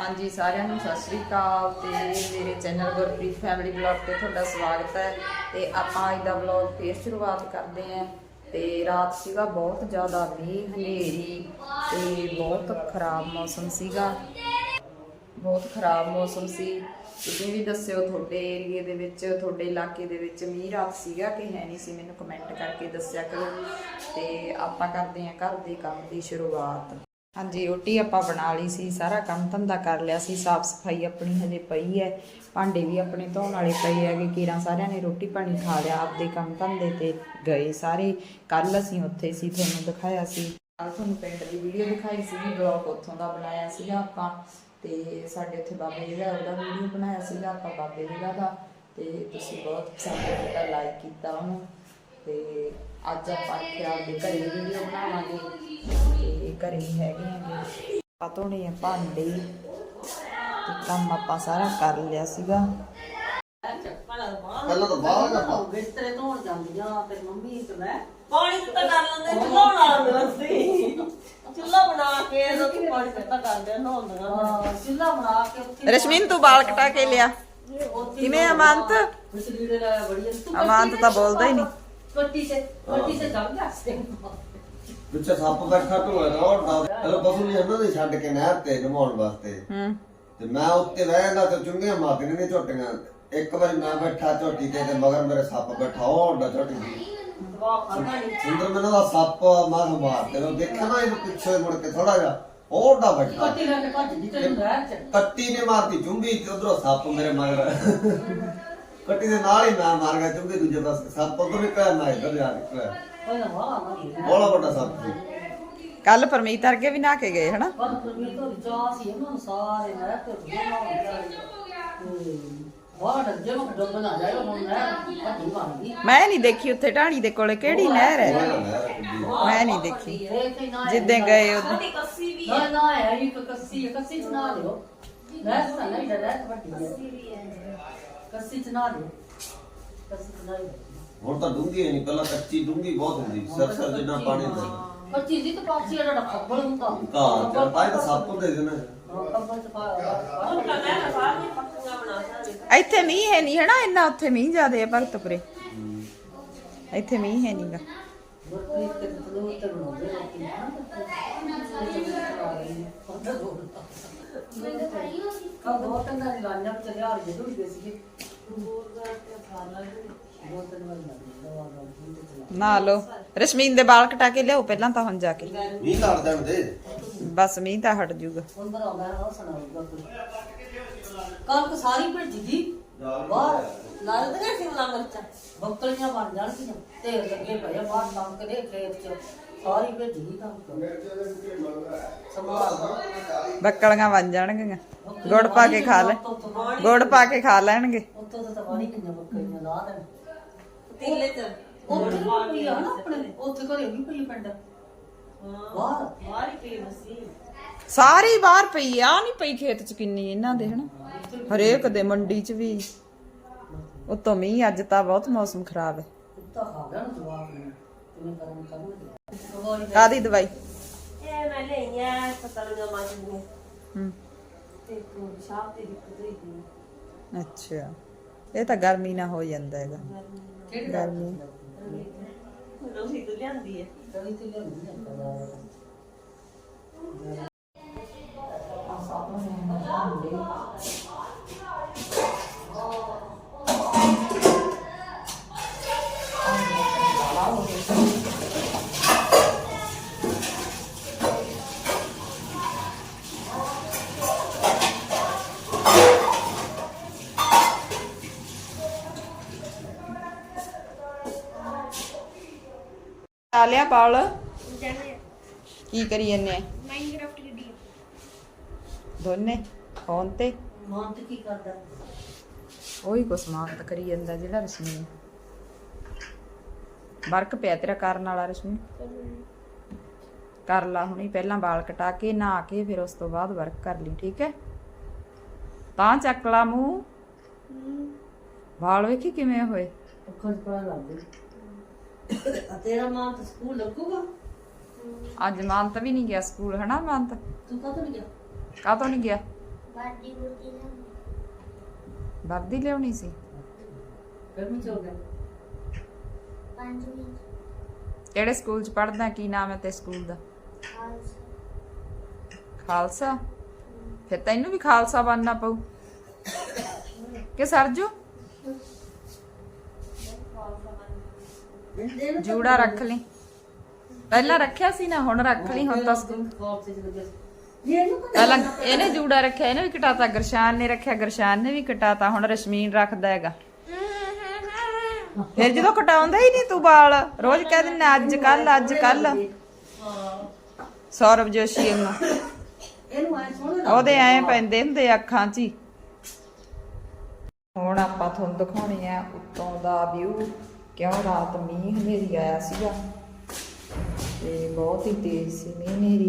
ਹਾਂਜੀ, ਸਾਰਿਆਂ ਨੂੰ ਸਤਿ ਸ੍ਰੀ ਅਕਾਲ ਤੇ ਮੇਰੇ ਚੈਨਲ ਗੁਰਪ੍ਰੀਤ ਫੈਮਿਲੀ ਬਲੌਗ ਤੇ ਤੁਹਾਡਾ ਸਵਾਗਤ ਹੈ ਤੇ ਆਪਾਂ ਅੱਜ ਦਾ ਬਲੌਗ ਫੇਰ ਸ਼ੁਰੂਆਤ ਕਰਦੇ ਹਾਂ ਤੇ ਰਾਤ ਸੀਗਾ, ਬਹੁਤ ਜ਼ਿਆਦਾ ਮੀਂਹ, ਹਨੇਰੀ ਤੇ ਬਹੁਤ ਖਰਾਬ ਮੌਸਮ ਸੀਗਾ। ਬਹੁਤ ਖਰਾਬ ਮੌਸਮ ਸੀ। ਤੁਸੀਂ ਵੀ ਦੱਸਿਓ ਤੁਹਾਡੇ ਏਰੀਏ ਦੇ ਵਿੱਚ, ਤੁਹਾਡੇ ਇਲਾਕੇ ਦੇ ਵਿੱਚ ਮੀਂਹ ਰਾਤ ਸੀਗਾ ਕਿ ਹੈ ਨਹੀਂ ਸੀ? ਮੈਨੂੰ ਕਮੈਂਟ ਕਰਕੇ ਦੱਸਿਆ ਕਰੋ ਤੇ ਆਪਾਂ ਕਰਦੇ ਹਾਂ ਘਰ ਦੇ ਕੰਮ ਦੀ ਸ਼ੁਰੂਆਤ। ਹਾਂਜੀ, ਰੋਟੀ ਆਪਾਂ ਬਣਾ ਲਈ ਸੀ, ਸਾਰਾ ਕੰਮ ਧੰਦਾ ਕਰ ਲਿਆ ਸੀ, ਸਾਫ਼ ਸਫ਼ਾਈ ਆਪਣੀ ਹਜੇ ਪਈ ਹੈ, ਭਾਂਡੇ ਵੀ ਆਪਣੇ ਧੋਣ ਵਾਲੇ ਪਏ ਹੈਗੇ, ਕੀਰਾਂ ਸਾਰਿਆਂ ਨੇ ਰੋਟੀ ਪਾਣੀ ਖਾ ਲਿਆ, ਆਪਦੇ ਕੰਮ ਧੰਦੇ ਤੇ ਗਏ ਸਾਰੇ ਕੱਲ ਅਸੀਂ ਉੱਥੇ ਸੀ, ਤੁਹਾਨੂੰ ਦਿਖਾਇਆ ਸੀ। ਕੱਲ ਤੁਹਾਨੂੰ ਪਿੰਡ ਦੀ ਵੀਡੀਓ ਦਿਖਾਈ ਸੀ ਬਲੌਗ ਉੱਥੋਂ ਦਾ ਬਣਾਇਆ ਸੀਗਾ ਆਪਾਂ, ਤੇ ਸਾਡੇ ਉੱਥੇ ਬਾਬੇ ਜੀ ਦਾ ਉਹਦਾ ਵੀਡੀਓ ਬਣਾਇਆ ਸੀਗਾ, ਆਪਾਂ ਬਾਬੇ ਜੀ ਦਾ, ਤੇ ਤੁਸੀਂ ਬਹੁਤ ਪਸੰਦ ਕੀਤਾ ਲਾਈਕ ਕੀਤਾ ਉਹਨੂੰ, ਤੇ ਅੱਜ ਆਪਾਂ ਇੱਥੇ ਆਪਦੇ ਘਰੇ ਵੀਡੀਓ ਬਣਾਵਾਂਗੇ। ਤੇ ਘਰੇ ਹੈਗੇ ਆਂਗੇ ਆਪਾਂ ਧੋਣੇ ਆ ਭਾਂਡੇ। ਤੇ ਕੰਮ ਆਪਾਂ ਸਾਰਾ ਕਰ ਲਿਆ ਸੀਗਾ। ਪਹਿਲਾਂ ਤਾਂ ਬਾਹਰ ਨਾ ਪਾ ਬਿਸਤਰੇ ਧੋਣ ਜਾਂਦੀਆਂ ਫਿਰ ਮੰਮੀ ਤੇ ਮੈਂ ਪਾਣੀ ਤਾਂ ਕਰ ਲੈਂਦੇ ਚੁੱਲ੍ਹਾ ਬਣਾ ਲੈਂਦੇ ਸੀ ਚੁੱਲ੍ਹਾ ਬਣਾ ਕੇ ਰੋਟੀ ਪਾਣੀ ਤਾਂ ਕਰਦੇ ਨਹਾਉਂਦੀਆਂ ਹਾਂ, ਚੁੱਲ੍ਹਾ ਬਣਾ ਕੇ ਉੱਥੇ ਰਸ਼ਮੀਨ ਤੂੰ ਵਾਲ ਕਟਾ ਕੇ ਲਿਆ। ਕਿਵੇਂ ਅਮੰਤ ਅਮੰਤ ਤਾਂ ਬੋਲਦਾ ਹੀ ਨਹੀਂ। ਸੇ ਸੇ ਜਮ ਗਿਆ ਸੇ ਪਿੱਛੇ ਸੱਪ ਬੈਠਾ ਢੋਇਆ ਨਾ ਉਹ ਡਰ ਬਸੂ ਨਹੀਂ ਜਾਂਦਾ ਤੇ ਛੱਡ ਕੇ ਨਹਿਰ ਤੇ ਨਮਾਉਣ ਵਾਸਤੇ। ਹੂੰ। ਤੇ ਮੈਂ ਉੱਤੇ ਰਹਿੰਦਾ ਤੇ ਚੁੰਗੀਆਂ ਮਾਰਦੇ ਨੇ ਝੋਟੀਆਂ। ਇੱਕ ਵਾਰੀ ਮੈਂ ਬੈਠਾ ਝੋਟੀ ਤੇ ਤੇ ਮਗਰ ਮੇਰੇ ਸੱਪ ਬੈਠਾ ਉਹ ਡਾ ਝੋਟੀ ਦੀ। ਵਾਹ ਖਾਣਾ ਨਹੀਂ ਸੁੰਦਰ ਮੈਨੂੰ ਦਾ ਸੱਪ ਮਾਰ ਮਾਰਦੇ ਉਹ ਦੇਖਿਆ ਨਾ ਇਹ ਪਿੱਛੇ ਮੁੜ ਕੇ ਥੋੜਾ ਜਿਹਾ ਉਹ ਡਾ ਬੈਠਾ। ਕੱਟੀ ਨੇ ਮਾਰਤੀ ਚੁੰਗੀ ਤੇ ਉਧਰੋਂ ਸੱਪ ਮੇਰੇ ਮਗਰ। ਕੱਟੀ ਦੇ ਨਾਲ ਹੀ ਮੈਂ ਮਾਰ ਗਿਆ ਚੁੰਗੀ ਦੂਜੇ ਪਾਸੇ ਸੱਪ ਉਧਰ ਨਿਕਲਿਆ ਮੈਂ ਇੱਧਰ ਜਾ ਨਿਕਲਿਆ ਓਏ ਵਾਹ ਮਾਰੀ ਬੋਲਾ ਵੱਡਾ ਸੱਪ ਸੀ। ਕੱਲ ਪਰਮੀਤ ਅਰਗੇ ਵੀ ਨਹਾ ਕੇ ਗਏ ਹਨਾ? ਪਰ ਪ੍ਰਮੀਤ ਤੋਂ ਚਾਹ ਸੀ ਇਹਨਾਂ ਨੂੰ ਸਾਰੇ ਮੈਂ ਤੇ ਵਾਹ ਡੱਜੇ ਨੂੰ ਡੱਬ ਨਾ ਜਾਏਗਾ ਹੁਣ ਮੈਂ ਭੱਜੀ ਬਣ ਗਈ। ਮੈਂ ਨਹੀਂ ਦੇਖੀ ਉੱਥੇ ਢਾਣੀ ਦੇ ਕੋਲੇ ਕਿਹੜੀ ਨਹਿਰ ਹੈ? ਨਹਿਰ। ਮੈਂ ਨਹੀਂ ਦੇਖੀ। ਨਾ ਜਿੱਦਾਂ ਗਏ ਉਦੋਂ ਸਾਡੀ ਕੱਸੀ ਵੀ ਨਾ ਨਾ ਹੈ ਇੱਕ ਕੱਸੀ ਹੈ ਕੱਸੀ ਚ ਨਾ ਲਿਓ। ਮੈਂ ਤਾਂ ਨਹੀਂ ਡਰਿਆ ਵੱਡੀ ਹੈ। ਕੱਸੀ ਚ ਨਾ ਲਿਓ ਕੱਸੀ ਚ ਨਾ ਲਿਓ ਹੁਣ ਤਾਂ ਡੂੰਗੀ ਨਹੀਂ ਪਹਿਲਾਂ ਕੱਚੀ ਡੂੰਗੀ ਬਹੁਤ ਹੁੰਦੀ ਸਰ ਸਰ ਜਿੰਨਾ ਪਾਣੀ ਹੁੰਦਾ ਕੱਚੀ ਦੀ ਤਾਂ ਪਾਸੀ ਜਿਹੜਾ ਖੱਬਲ ਹੁੰਦਾ। ਘਾਹ ਤੇ ਹੀ ਤਾਂ ਸੱਪ ਹੁੰਦੇ ਸੀ ਨਾ। ਖੱਬਲ ਚ ਪਾ ਇੱਥੇ ਮੀਂਹ ਹੈ ਨਹੀਂ ਹਨਾ ਇੰਨਾ ਉੱਥੇ ਮੀਂਹ ਜ਼ਿਆਦੇ ਆ ਭਗਤਪੁਰੇ। ਇੱਥੇ ਮੀਂਹ ਹੈ ਨਹੀਂਗਾ ਗੁਰਪ੍ਰੀਤ ਤੇ ਤਲੂ ਤੇ ਬਣਾਉਂਦੇ ਰੋਟੀ ਕਾ ਦੋ ਤਿੰਨ ਦਿਨ ਲਾਈਆਂ ਚ ਲਿਆ ਰਹੇ ਜਦੋਂ ਗਏ ਸੀਗੇ। ਦੋ ਤਿੰਨ ਵਾਰ ਲੱਗਦਾ ਦਵਾ ਦਾ ਤੇ ਚਲਾ ਨਾ ਲੋ ਰਸ਼ਮੀਨ ਦੇ ਵਾਲ ਕਟਾ ਕੇ ਲਿਆਓ ਪਹਿਲਾਂ ਤਾਂ ਹੁਣ ਜਾ ਕੇ। ਮੀਂਹ ਲੜ ਦੇਣ ਦੇ ਬਸ ਮੀਂਹ ਤਾਂ ਹਟ ਜੂਗਾ। ਅੰਦਰ ਆਉਂਦਾ ਹੈ ਉਹ ਸੁਣਾਊਗਾ ਕੋਈ ਕਣਕ ਸਾਰੀ ਭਿੱਜ ਗਈ। ਬਾਹਰ ਨਾਲ ਤੇ ਸ਼ਿਮਲਾ ਮਿਰਚਾਂ। ਬੱਕਲੀਆਂ ਬਣ ਜਾਣਗੀਆਂ। ਤੇ ਲੱਗੇ ਪਏ ਆ ਬਾਹਰ ਟੰਕ ਦੇ ਖੇਤ ਚ। ਸਾਰੀ ਭਿੱਜ ਗਈ ਕਣਕ ਸੰਭਾਲ ਬੱਕਲੀਆਂ ਬਣ ਜਾਣਗੀਆਂ। ਗੁੜ ਪਾ ਕੇ ਖਾ ਲੈ। ਗੁੜ ਪਾ ਕੇ ਖਾ ਲੈਣਗੇ। ਉੱਤੋਂ ਤਾਂ ਪਾਣੀ ਕਿੰਨਾ ਬੱਕਲੀਆਂ ਲਾ ਦੇਣ ਤੀਲੇ ਚ। ਉੱਥੇ ਵੀ ਪਈ ਆ ਨਾ ਆਪਣੇ? ਉੱਥੇ ਘਰੇ ਵੀ ਪਈ ਪਿੰਡ? ਬਾਹਰ? ਮਾਰੀ ਪੀ ਮਸੀ। ਸਾਰੀ ਬਾਹਰ ਪਈ ਆ ਨਹੀਂ ਪਈ ਖੇਤ ਚ ਕਿੰਨੀ ਇਹਨਾਂ ਦੇ ਹਨਾ? ਹਰੇਕ ਦੇ ਮੰਡੀ ਚ ਵੀ। ਉਤੋਂ ਮੀਂਹ ਅੱਜ ਤਾਂ ਬਹੁਤ ਮੌਸਮ ਖਰਾਬ ਹੈ। ਕੁੱਤਾ ਖਾ ਗਿਆ ਨਾ ਜਵਾਬ ਨੇ ਕਿਵੇਂ ਕਰਨ ਕਰਨਗੇ? ਕਾਦੀ ਦਵਾਈ? ਇਹ ਮੈਂ ਲਈਆਂ ਪਤਲੀਆਂ ਮਾਜੀਆਂ ਹੂੰ। ਤੇ ਕੋ ਸ਼ਾਪ ਤੇ ਦਿੱਕਤ ਹੋਈ ਸੀ ਅੱਛਾ। ਇਹ ਤਾਂ ਗਰਮੀ ਨਾਲ ਹੋ ਜਾਂਦਾ ਹੈਗਾ। ਕਿਹੜੀ ਗਰਮੀ। ਰੋਹੀ ਤੋਂ ਲਿਆਂਦੀ ਹੈ। ਤਵੀ ਤੇ ਲਿਆਉਂਦੀ ਨਾ ਆ ਲਿਆ ਪਾਲ। ਕੀ ਕਰੀ ਜੰਨੇ ਮਾਈਨਕ੍ਰਾਫਟ ਖੇਡੀ ਦੋਨੇ ਫੋਨ ਤੇ? ਮਾਂ ਤੇ ਕੀ ਕਰਦਾ? ਉਹੀ ਕੁਛ ਮਾਨਤ ਕਰੀ ਜਾਂਦਾ ਜਿਹੜਾ ਰਸਮੀ ਵਰਕ ਪਿਆ ਤੇਰਾ ਕਰਨ ਵਾਲਾ ਰਸਮੀ? ਕਰ ਲਾ ਹੁਣੀ ਪਹਿਲਾਂ ਵਾਲ ਕਟਾ ਕੇ ਨਹਾ ਕੇ ਫਿਰ ਉਸ ਤੋਂ ਬਾਅਦ ਵਰਕ ਕਰ ਲਈ ਠੀਕ ਹੈ? ਤਾਂ ਚੱਕ ਲਾ ਮੂੰਹ। ਵਾਲ ਵੇਖੀ ਕਿਵੇਂ ਹੋਏ? ਅੱਖਾਂ 'ਚ ਪੜਾ ਲੱਗ ਗਈ ਆ ਤੇਰਾ ਮਾਂ ਤਾਂ ਸਕੂਲ ਲੱਗੂਗਾ? ਅੱਜ ਮਾਨਤ ਵੀ ਨਹੀਂ ਗਿਆ ਸਕੂਲ ਹਨਾ ਮਾਨਤ ਤੂੰ? ਗਿਆ? ਕਾਹਤੋਂ ਨਹੀਂ ਗਿਆ? ਵਰਦੀ ਬੁਰਦੀ ਨਾ ਵਰਦੀ ਲਿਆਉਣੀ ਸੀ? ਗਰਮੀ ਚ ਹੋ ਗਿਆ? ਪੰਜਵੀਂ ਕਿਹੜੇ ਸਕੂਲ ਚ ਪੜ੍ਹਦਾ ਕੀ ਨਾਮ ਹੈ ਤੇ ਸਕੂਲ ਦਾ? ਖਾਲਸਾ। ਖਾਲਸਾ? ਫਿਰ ਤੈਨੂੰ ਵੀ ਖਾਲਸਾ ਬਣਨਾ ਪਊ। ਕਿ ਸਰਜੂ? ਜੂੜਾ ਰੱਖ ਲਈ। ਪਹਿਲਾਂ ਰੱਖਿਆ ਸੀ ਨਾ, ਹੁਣ ਰੱਖ ਲਈ, ਹੁਣ ਤਾਂ ਸਕੂਲ ਪਹਿਲਾਂ ਇਹਨੇ ਜੂੜਾ ਰੱਖਿਆ, ਇਹਨੇ ਵੀ ਕਟਾਤਾ, ਗਰਸ਼ਾਨ ਨੇ ਰੱਖਿਆ, ਗਰਸ਼ਾਨ ਨੇ ਵੀ ਕਟਾਤਾ, ਹੁਣ ਰਸ਼ਮੀਨ ਰੱਖਦਾ ਹੈਗਾ। ਫਿਰ ਜਦੋਂ ਕਟਾਉਂਦਾ ਹੀ ਨਹੀਂ ਤੂੰ ਵਾਲ, ਰੋਜ਼ ਕਹਿ ਦਿੰਦਾ, ਅੱਜ ਕੱਲ ਅੱਜ ਕੱਲ ਸੌਰਵ ਜੋਸ਼ੀ ਨੂੰ। ਇਹਨੂੰ ਐ ਉਹਦੇ ਐ ਪੈਂਦੇ ਹੁੰਦੇ ਅੱਖਾਂ 'ਚ ਹੀ। ਹੁਣ ਆਪਾਂ ਤੁਹਾਨੂੰ ਦਿਖਾਉਣੇ ਆ ਉੱਤੋਂ ਦਾ ਵਿਊ ਕਿਉਂ? ਰਾਤ ਮੀਂਹ ਹਨੇਰੀ ਆਇਆ ਸੀਗਾ ਤੇ ਬਹੁਤ ਹੀ ਤੇਜ਼ ਸੀ ਮੀਂਹ ਹਨੇਰੀ।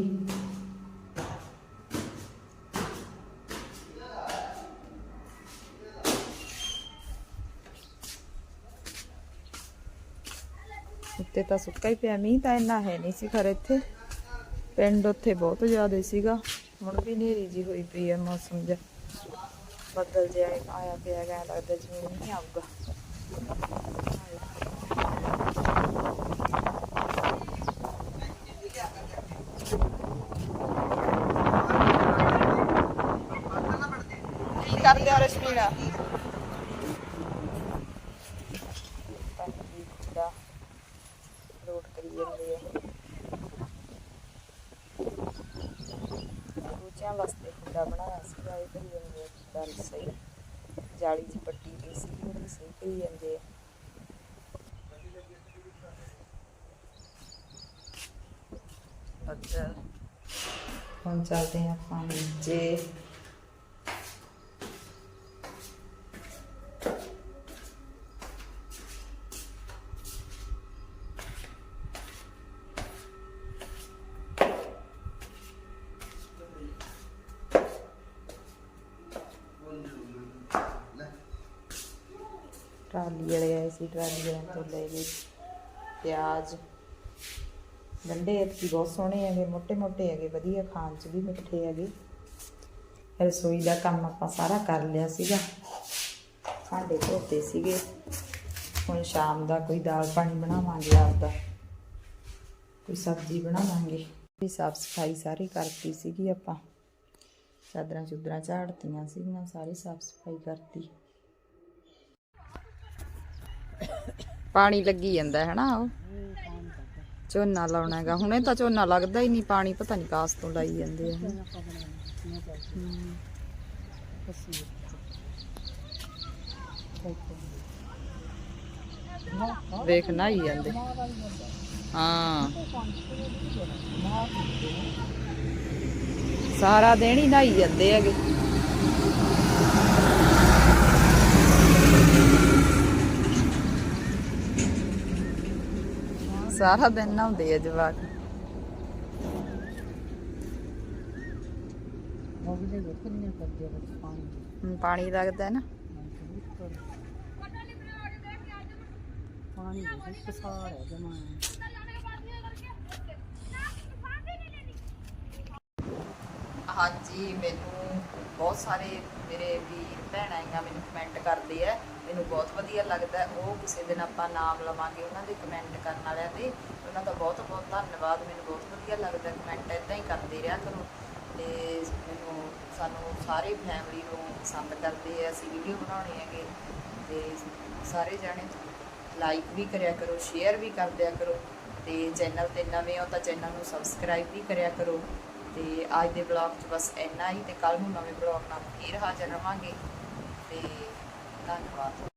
ਉੱਤੇ ਤਾਂ ਸੁੱਕਾ ਹੀ ਪਿਆ, ਮੀਂਹ ਤਾਂ ਇੰਨਾ ਹੈ ਨਹੀਂ ਸੀ ਖਰ ਇੱਥੇ। ਪਿੰਡ ਉੱਥੇ ਬਹੁਤ ਜ਼ਿਆਦਾ ਸੀਗਾ। ਹੁਣ ਵੀ ਹਨੇਰੀ ਜੀ ਹੋਈ ਪਈ ਹੈ ਮੌਸਮ ਜਿਹਾ ਬੱਦਲ ਜਿਹਾ ਆਇਆ ਪਿਆ ਗਾ ਲੱਗਦਾ ਜਿਵੇਂ ਨਹੀਂ ਆਊਗਾ। ਕਰਦੇ ਹੋ ਰਸ਼ਮੀਲਾ ਰੋਡ ਕਰੀ ਜਾਂਦੇ ਆ ਬੱਚਿਆਂ ਵਾਸਤੇ ਖੁੱਡਾ ਬਣਾਇਆ ਸੀਗਾ ਇਹ ਕਰੀ ਜਾਂਦੇ ਆ ਗੱਲ ਸਹੀ। ਜਾਲੀ ਚ ਪੱਟੀ ਗਈ ਸੀ ਉਹਦੀ ਸਹੀ ਕਰੀ ਜਾਂਦੇ ਆ। ਅੱਛਾ। ਹੁਣ ਚੱਲਦੇ ਆ ਆਪਾਂ ਨੀਚੇ। ਟਰਾਲੀ ਵਾਲੇ ਆਏ ਸੀ, ਟਰਾਲੀ ਵਾਲਿਆਂ ਤੋਂ ਲੈ ਗਏ ਪਿਆਜ਼। ਗੰਡੇ ਐਤਕੀ ਬਹੁਤ ਸੋਹਣੇ ਹੈਗੇ ਮੋٹے ਮੋٹے ਹੈਗੇ, ਵਧੀਆ ਖਾਣ 'ਚ ਵੀ ਮਿੱਠੇ ਹੈਗੇ। ਰਸੋਈ ਦਾ ਕੰਮ ਆਪਾਂ ਸਾਰਾ ਕਰ ਲਿਆ ਸੀਗਾ। ਭਾਂਡੇ ਧੋਤੇ ਸੀਗੇ। ਹੁਣ ਸ਼ਾਮ ਦਾ ਕੋਈ ਦਾਲ ਪਾਣੀ ਬਣਾਵਾਂਗੇ ਆਪਦਾ। ਕੋਈ ਸਬਜ਼ੀ ਬਣਾਵਾਂਗੇ। ਵੀ ਸਾਫ਼ ਸਫ਼ਾਈ ਸਾਰੀ ਕਰਤੀ ਸੀਗੀ ਆਪਾਂ। ਚਾਦਰਾਂ ਚੁਦਰਾਂ ਝਾੜਤੀਆਂ ਸੀਗੀਆਂ, ਸਾਰੀ ਸਾਫ਼ ਸਫ਼ਾਈ ਕਰਤੀ। ਪਾਣੀ ਲੱਗੀ ਜਾਂਦਾ ਹੈ। ਨਾ ਉਹ ਝੋਨਾ ਲਾਉਣਾ ਹੈਗਾ। ਹੁਣੇ ਤਾਂ ਝੋਨਾ ਲੱਗਦਾ ਹੀ ਨਹੀਂ ਪਾਣੀ ਪਤਾ ਨਹੀਂ ਕਾਸ ਤੋਂ ਲਾਈ ਜਾਂਦੇ ਆ। ਵੇਖ ਨਾ ਹੀ ਜਾਂਦੇ। ਹਾਂ। ਸਾਰਾ ਦਿਨ ਹੀ ਨਹਾਈ ਜਾਂਦੇ ਹੈਗੇ। ਸਾਰਾ ਦਿਨ ਨਹਾਉਂਦੇ ਆ ਜਵਾਕ। ਪਾਣੀ ਲੱਗਦਾ ਹੈ ਨਾ। ਪਾਣੀ ਦੇ ਪਸਾਰ ਹੈ ਜਮਾ। ਹਾਂਜੀ ਮੈਨੂੰ ਬਹੁਤ ਸਾਰੇ ਮੇਰੇ ਵੀਰ ਭੈਣਾਂ ਆਈਆਂ ਮੈਨੂੰ ਕਮੈਂਟ ਕਰਦੇ ਆ, ਮੈਨੂੰ ਬਹੁਤ ਵਧੀਆ ਲੱਗਦਾ ਉਹ ਕਿਸੇ ਦਿਨ ਆਪਾਂ ਨਾਮ ਲਵਾਂਗੇ, ਉਹਨਾਂ ਦੇ ਕਮੈਂਟ ਕਰਨ ਵਾਲਿਆਂ ਦੇ ਉਹਨਾਂ ਦਾ ਬਹੁਤ ਬਹੁਤ ਧੰਨਵਾਦ, ਮੈਨੂੰ ਬਹੁਤ ਵਧੀਆ ਲੱਗਦਾ ਕਮੈਂਟ ਇਦਾਂ ਹੀ ਕਰਦੇ ਰਿਹਾ ਕਰੋ। ਤੇ ਮੈਨੂੰ ਸਾਨੂੰ ਸਾਰੇ ਫੈਮਿਲੀ ਨੂੰ ਪਸੰਦ ਕਰਦੇ ਆ, ਅਸੀਂ ਵੀਡੀਓ ਬਣਾਉਣੇ ਹੈਗੇ। ਤੇ ਸਾਰੇ ਜਾਣੇ ਲਾਈਕ ਵੀ ਕਰਿਆ ਕਰੋ ਸ਼ੇਅਰ ਵੀ ਕਰਦਿਆ ਕਰੋ। ਤੇ ਚੈਨਲ ਤੇ ਨਵੇਂ ਹੋ ਤਾਂ ਚੈਨਲ ਨੂੰ ਸਬਸਕ੍ਰਾਈਬ ਵੀ ਕਰਿਆ ਕਰੋ। ਤੇ ਅੱਜ ਦੇ ਬਲੌਗ 'ਚ ਬਸ ਇੰਨਾ ਹੀ ਤੇ ਕੱਲ ਨੂੰ ਨਵੇਂ ਬਲੌਗ ਨਾਲ ਫੇਰ ਹਾਜ਼ਰ ਰਵਾਂਗੇ ਤੇ ਧੰਨਵਾਦ।